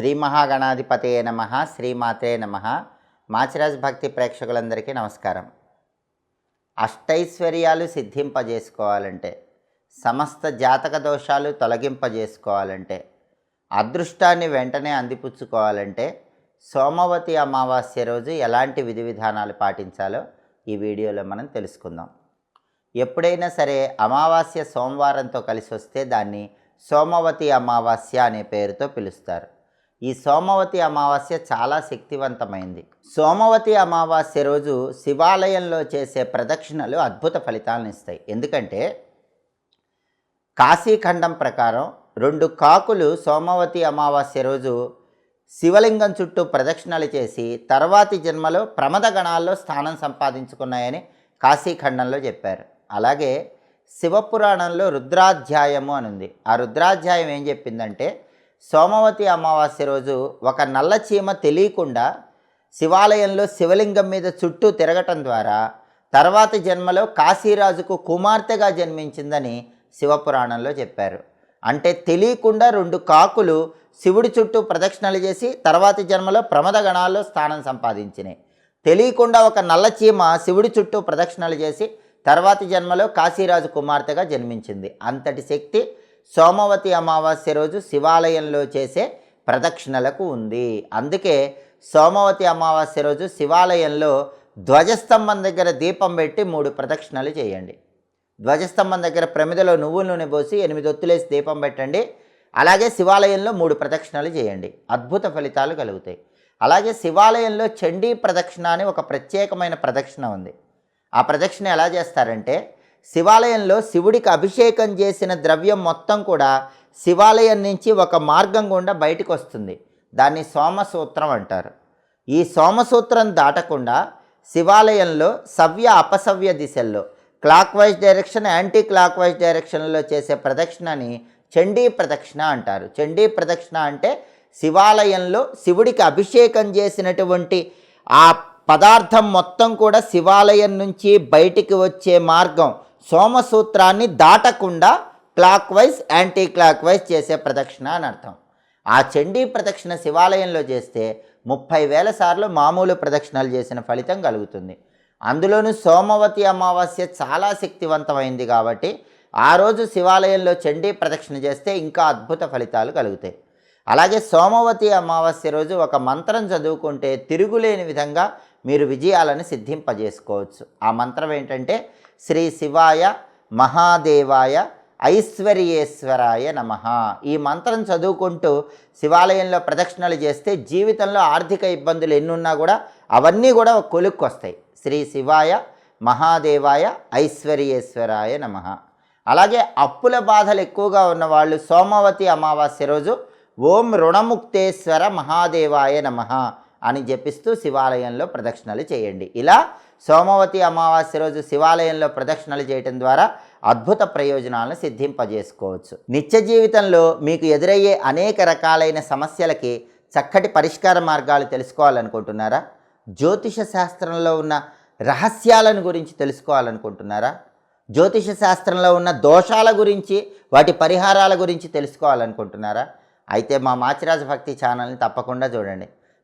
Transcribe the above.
శ్రీ మహాగణాధిపతయే నమ శ్రీమాతే నమ. మాచిరాజ్ భక్తి ప్రేక్షకులందరికీ నమస్కారం. అష్టైశ్వర్యాలు సిద్ధింపజేసుకోవాలంటే సమస్త జాతక దోషాలు తొలగింపజేసుకోవాలంటే అదృష్టాన్ని వెంటనే అందిపుచ్చుకోవాలంటే సోమవతి అమావాస్య రోజు ఎలాంటి విధి విధానాలు పాటించాలో ఈ వీడియోలో మనం తెలుసుకుందాం. ఎప్పుడైనా సరే అమావాస్య సోమవారంతో కలిసి వస్తే దాన్ని సోమవతి అమావాస్య అనే పేరుతో పిలుస్తారు. ఈ సోమవతి అమావాస్య చాలా శక్తివంతమైంది. సోమవతి అమావాస్య రోజు శివాలయంలో చేసే ప్రదక్షిణలు అద్భుత ఫలితాలను ఇస్తాయి ఎందుకంటే కాశీఖండం ప్రకారం రెండు కాకులు సోమవతి అమావాస్య రోజు శివలింగం చుట్టూ ప్రదక్షిణలు చేసి తర్వాతి జన్మలో ప్రమద గణాల్లో స్థానం సంపాదించుకున్నాయని కాశీఖండంలో చెప్పారు. అలాగే శివపురాణంలో రుద్రాధ్యాయము అని ఉంది ఆ రుద్రాధ్యాయం ఏం చెప్పిందంటే సోమవతి అమావాస్య రోజు ఒక నల్ల చీమ తెలియకుండా శివాలయంలో శివలింగం మీద చుట్టూ తిరగటం ద్వారా తర్వాతి జన్మలో కాశీరాజుకు కుమార్తెగా జన్మించిందని శివపురాణంలో చెప్పారు. అంటే తెలియకుండా రెండు కాకులు శివుడి చుట్టూ ప్రదక్షిణలు చేసి తర్వాతి జన్మలో ప్రమద గణాల్లో స్థానం సంపాదించినాయి. తెలియకుండా ఒక నల్ల చీమ శివుడి చుట్టూ ప్రదక్షిణలు చేసి తర్వాతి జన్మలో కాశీరాజు కుమార్తెగా జన్మించింది. అంతటి శక్తి సోమవతి అమావాస్య రోజు శివాలయంలో చేసే ప్రదక్షిణలకు ఉంది. అందుకే సోమవతి అమావాస్య రోజు శివాలయంలో ధ్వజస్తంభం దగ్గర దీపం పెట్టి మూడు ప్రదక్షిణలు చేయండి. ధ్వజస్తంభం దగ్గర ప్రమిదలో నువ్వుల నూనె పోసి ఎనిమిది ఒత్తులేసి దీపం పెట్టండి. అలాగే శివాలయంలో మూడు ప్రదక్షిణలు చేయండి. అద్భుత ఫలితాలు కలుగుతాయి. అలాగే శివాలయంలో చండీ ప్రదక్షిణ అని ఒక ప్రత్యేకమైన ప్రదక్షిణ ఉంది. ఆ ప్రదక్షిణ ఎలా చేస్తారంటే శివాలయంలో శివుడికి అభిషేకం చేసిన ద్రవ్యం మొత్తం కూడా శివాలయం నుంచి ఒక మార్గం గుండా బయటకు వస్తుంది. దాన్ని సోమసూత్రం అంటారు. ఈ సోమసూత్రం దాటకుండా శివాలయంలో సవ్య అపసవ్య దిశల్లో clockwise direction anti clock wise డైరెక్షన్లో చేసే ప్రదక్షిణని చండీ ప్రదక్షిణ అంటారు. చండీ ప్రదక్షిణ అంటే శివాలయంలో శివుడికి అభిషేకం చేసినటువంటి ఆ పదార్థం మొత్తం కూడా శివాలయం నుంచి బయటికి వచ్చే మార్గం. సోమసూత్రాన్ని దాటకుండా clockwise anti clock wise చేసే ప్రదక్షిణ అని అర్థం. ఆ చండీ ప్రదక్షిణ శివాలయంలో చేస్తే ముప్పై వేల సార్లు మామూలు ప్రదక్షిణలు చేసిన ఫలితం కలుగుతుంది. అందులోనూ సోమవతి అమావాస్య చాలా శక్తివంతమైంది కాబట్టి ఆ రోజు శివాలయంలో చండీ ప్రదక్షిణ చేస్తే ఇంకా అద్భుత ఫలితాలు కలుగుతాయి. అలాగే సోమవతి అమావాస్య రోజు ఒక మంత్రం చదువుకుంటే తిరుగులేని విధంగా మీరు విజయాలను సిద్ధింపజేసుకోవచ్చు. ఆ మంత్రం ఏంటంటే శ్రీ శివాయ మహాదేవాయ ఐశ్వర్యేశ్వరాయ నమ. ఈ మంత్రం చదువుకుంటూ శివాలయంలో ప్రదక్షిణలు చేస్తే జీవితంలో ఆర్థిక ఇబ్బందులు ఎన్నున్నా కూడా అవన్నీ కూడా ఒక కొలుక్కు వస్తాయి శ్రీ శివాయ మహాదేవాయ ఐశ్వర్యేశ్వరాయ నమ. అలాగే అప్పుల బాధలు ఎక్కువగా ఉన్నవాళ్ళు సోమవతి అమావాస్య రోజు ఓం రుణముక్తేశ్వర మహాదేవాయ నమ. అని జపిస్తూ శివాలయంలో ప్రదక్షిణలు చేయండి. ఇలా సోమవతి అమావాస్య రోజు శివాలయంలో ప్రదక్షిణలు చేయటం ద్వారా అద్భుత ప్రయోజనాలను సిద్ధింపజేసుకోవచ్చు. నిత్య జీవితంలో మీకు ఎదురయ్యే అనేక రకాలైన సమస్యలకి చక్కటి పరిష్కార మార్గాలు తెలుసుకోవాలనుకుంటున్నారా? జ్యోతిష శాస్త్రంలో ఉన్న రహస్యాలను గురించి తెలుసుకోవాలనుకుంటున్నారా? జ్యోతిష శాస్త్రంలో ఉన్న దోషాల గురించి వాటి పరిహారాల గురించి తెలుసుకోవాలనుకుంటున్నారా? అయితే మా మాచిరాజ భక్తి ఛానల్ని తప్పకుండా చూడండి.